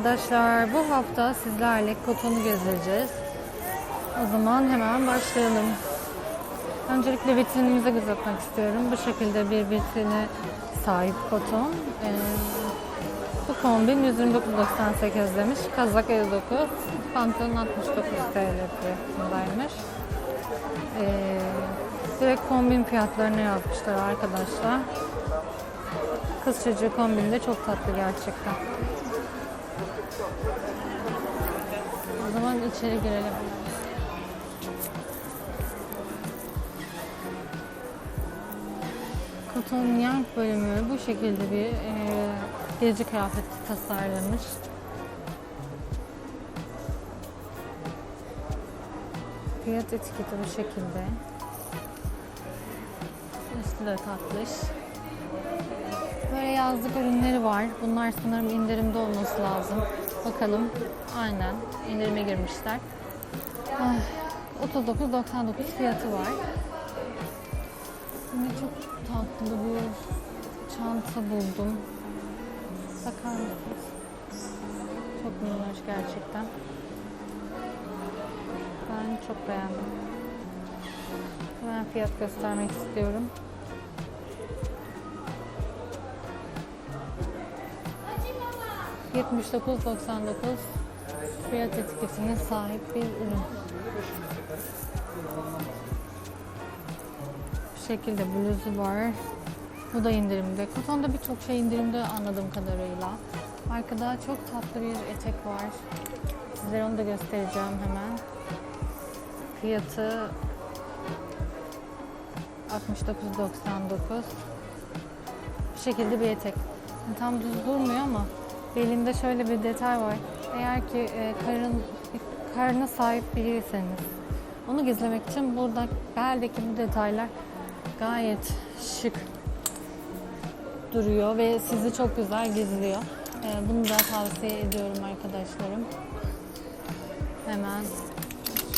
arkadaşlar. Bu hafta sizlerle kotonu gezeceğiz. O zaman hemen başlayalım. Öncelikle vitrinimize göz atmak istiyorum. Bu şekilde bir vitrine sahip koton. Ee, bu kombin 129.98 demiş. Kazak 59, pantolon 69 TL fiyatındaymış. Ee, direkt kombin fiyatlarını yazmışlar arkadaşlar. Kız çocuğu kombini de çok tatlı gerçekten. O zaman içeri girelim. Cotton Young bölümü bu şekilde bir e, gece kıyafeti tasarlamış. Fiyat etiketi bu şekilde. Üstü de tatlış. Böyle yazlık ürünleri var. Bunlar sanırım indirimde olması lazım. Bakalım. Aynen. indirime girmişler. Ay, 39.99 fiyatı var. Yine çok tatlı bir çanta buldum. Bakar mısınız? Çok minnoş gerçekten. Ben çok beğendim. Hemen fiyat göstermek istiyorum. ...79.99 fiyat etiketine sahip bir ürün. Bu şekilde bluzu var. Bu da indirimde. Koton'da birçok şey indirimde anladığım kadarıyla. Arkada çok tatlı bir etek var. Sizlere onu da göstereceğim hemen. Fiyatı 69.99 Bu şekilde bir etek. Tam düz durmuyor ama belinde şöyle bir detay var. Eğer ki e, karın karnına sahip biriyseniz onu gizlemek için burada beldeki bu detaylar gayet şık duruyor ve sizi çok güzel gizliyor. E, bunu da tavsiye ediyorum arkadaşlarım. Hemen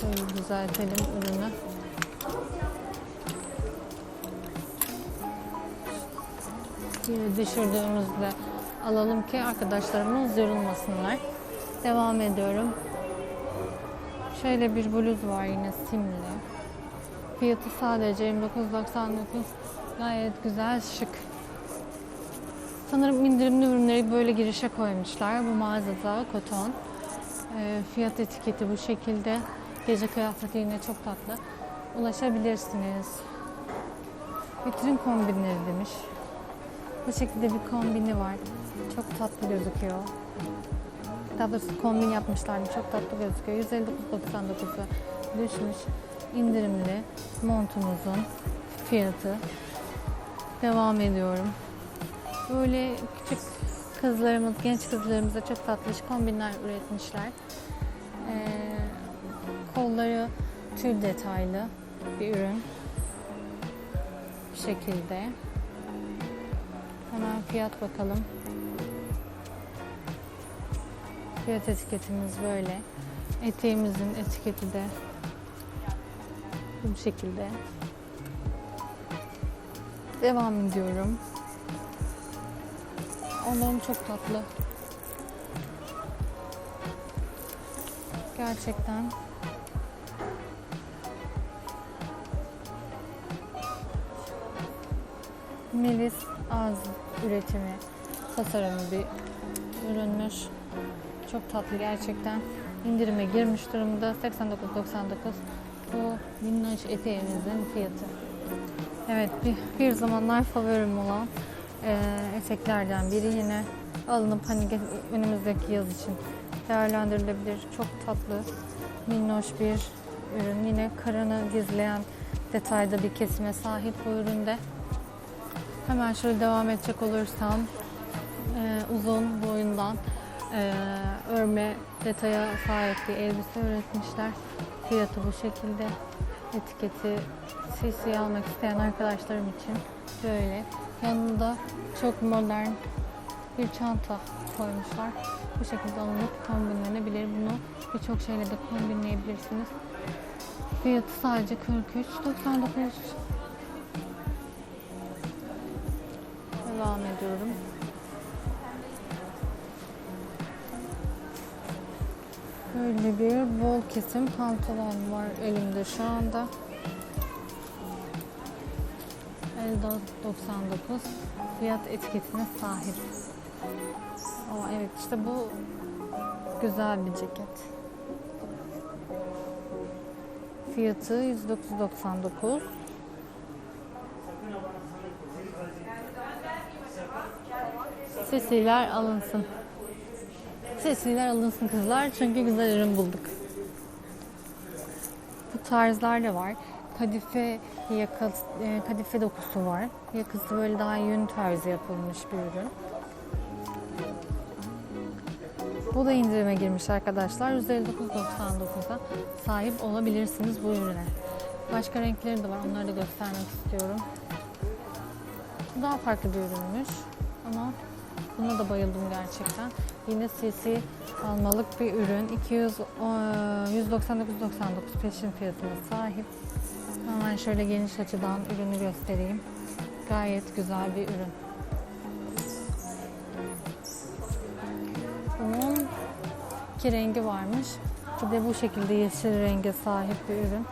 şöyle düzeltelim ürünü. Yine düşürdüğümüzde alalım ki arkadaşlarımız yorulmasınlar. Devam ediyorum. Şöyle bir bluz var yine simli. Fiyatı sadece 29.99. Gayet güzel, şık. Sanırım indirimli ürünleri böyle girişe koymuşlar. Bu mağazada koton. E, fiyat etiketi bu şekilde. Gece kıyafeti yine çok tatlı. Ulaşabilirsiniz. Vitrin kombinleri demiş. Bu şekilde bir kombini var. Çok tatlı gözüküyor. Daha doğrusu kombin yapmışlardı. Çok tatlı gözüküyor. 159.99'a düşmüş. indirimli montumuzun fiyatı. Devam ediyorum. Böyle küçük kızlarımız, genç kızlarımıza çok tatlış kombinler üretmişler. Ee, kolları tül detaylı bir ürün. Şekilde. Fiyat bakalım. Fiyat etiketimiz böyle. Eteğimizin etiketi de bu şekilde. Devam ediyorum. Onların çok tatlı. Gerçekten. Melis ağız üretimi, tasarımı bir ürünmüş. Çok tatlı gerçekten. İndirime girmiş durumda. 89.99 bu minnoş eteğimizin fiyatı. Evet bir, bir zamanlar favorim olan e, eteklerden biri yine alınıp hani önümüzdeki yaz için değerlendirilebilir. Çok tatlı, minnoş bir ürün. Yine karını gizleyen detayda bir kesime sahip bu üründe. Hemen şöyle devam edecek olursam e, uzun boyundan e, örme detaya sahip bir elbise üretmişler. Fiyatı bu şekilde. Etiketi CC almak isteyen arkadaşlarım için böyle. Yanında çok modern bir çanta koymuşlar. Bu şekilde alınıp kombinlenebilir. Bunu birçok şeyle de kombinleyebilirsiniz. Fiyatı sadece 43.99. Devam ediyorum. Şöyle bir bol kesim pantolon var elimde şu anda. 99 fiyat etiketine sahip. Aa, evet işte bu güzel bir ceket. Fiyatı 109.99. Sesiler alınsın. Sesiler alınsın kızlar çünkü güzel ürün bulduk. Bu tarzlar da var. Kadife yaka, e, kadife dokusu var. Yakası böyle daha yün tarzı yapılmış bir ürün. Bu da indirime girmiş arkadaşlar. 159.99'a sahip olabilirsiniz bu ürüne. Başka renkleri de var. Onları da göstermek istiyorum. Bu daha farklı bir ürünmüş. Ama buna da bayıldım gerçekten. Yine CC almalık bir ürün. 200 e, 199.99 peşin fiyatına sahip. Hemen şöyle geniş açıdan ürünü göstereyim. Gayet güzel bir ürün. Bunun iki rengi varmış. Bir de bu şekilde yeşil renge sahip bir ürün.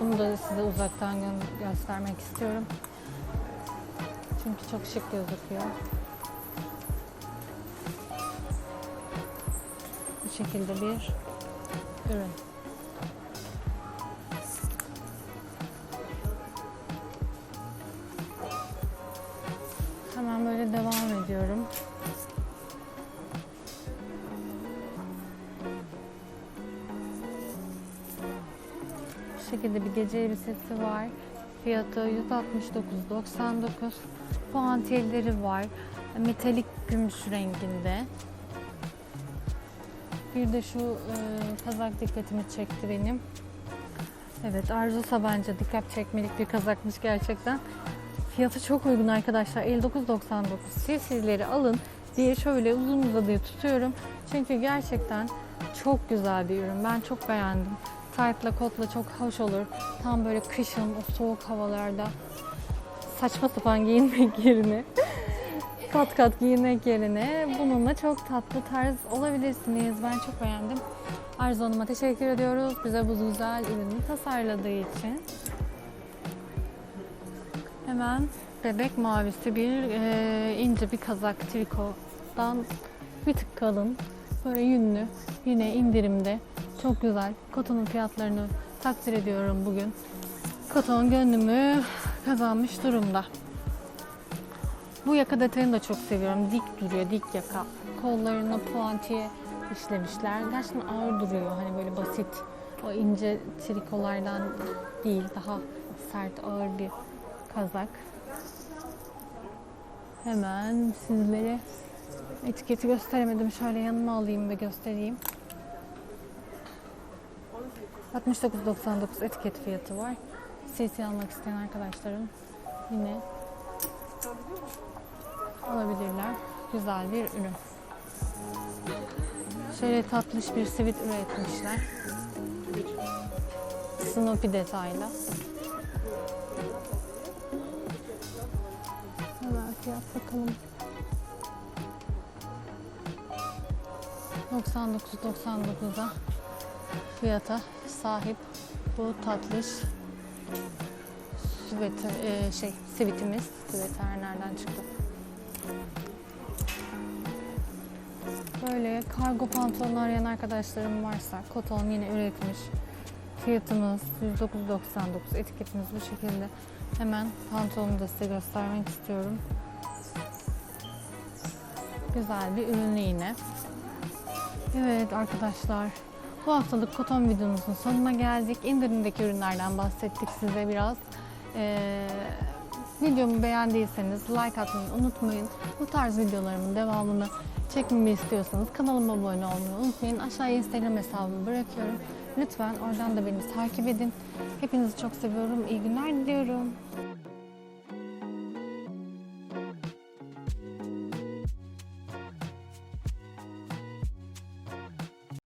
Bunu da size uzaktan gö- göstermek istiyorum. Çünkü çok şık gözüküyor. Şekilde bir ürün. Hemen böyle devam ediyorum. Bu şekilde bir gece elbisesi var. Fiyatı 169.99. Puantiyeleri var. Metalik gümüş renginde. Bir de şu e, kazak dikkatimi çekti benim. Evet Arzu Sabancı dikkat çekmelik bir kazakmış gerçekten. Fiyatı çok uygun arkadaşlar. 59.99. CC'leri alın diye şöyle uzun uzadıya tutuyorum. Çünkü gerçekten çok güzel bir ürün. Ben çok beğendim. Taytla kotla çok hoş olur. Tam böyle kışın o soğuk havalarda saçma sapan giyinmek yerine kat kat giyinmek yerine bununla çok tatlı tarz olabilirsiniz. Ben çok beğendim. Arzu Hanım'a teşekkür ediyoruz. Bize bu güzel ürünü tasarladığı için. Hemen bebek mavisi bir e, ince bir kazak trikodan bir tık kalın. Böyle yünlü. Yine indirimde. Çok güzel. Kotonun fiyatlarını takdir ediyorum bugün. Koton gönlümü kazanmış durumda. Bu yaka detayını da çok seviyorum. Dik duruyor, dik yaka. Kollarına puantiye işlemişler. Gerçekten ağır duruyor. Hani böyle basit. O ince trikolardan değil, daha sert, ağır bir kazak. Hemen sizlere etiketi gösteremedim. Şöyle yanıma alayım ve göstereyim. 69.99 etiket fiyatı var. CC almak isteyen arkadaşlarım yine alabilirler. Güzel bir ürün. Şöyle tatlış bir sivit üretmişler. Snoopy detaylı. Hemen fiyat bakalım. 99.99'a fiyata sahip bu tatlış süveter, e, şey sivitimiz. Süveter nereden çıktı? Böyle kargo pantolon arayan arkadaşlarım varsa Koton yine üretmiş. Fiyatımız 109.99. Etiketimiz bu şekilde. Hemen pantolonu da size göstermek istiyorum. Güzel bir ürünü yine. Evet arkadaşlar. Bu haftalık koton videomuzun sonuna geldik. İndirimdeki ürünlerden bahsettik size biraz. Ee, videomu beğendiyseniz like atmayı unutmayın. Bu tarz videolarımın devamını çekmemi istiyorsanız kanalıma abone olmayı unutmayın. Aşağıya Instagram hesabımı bırakıyorum. Lütfen oradan da beni takip edin. Hepinizi çok seviyorum. İyi günler diliyorum.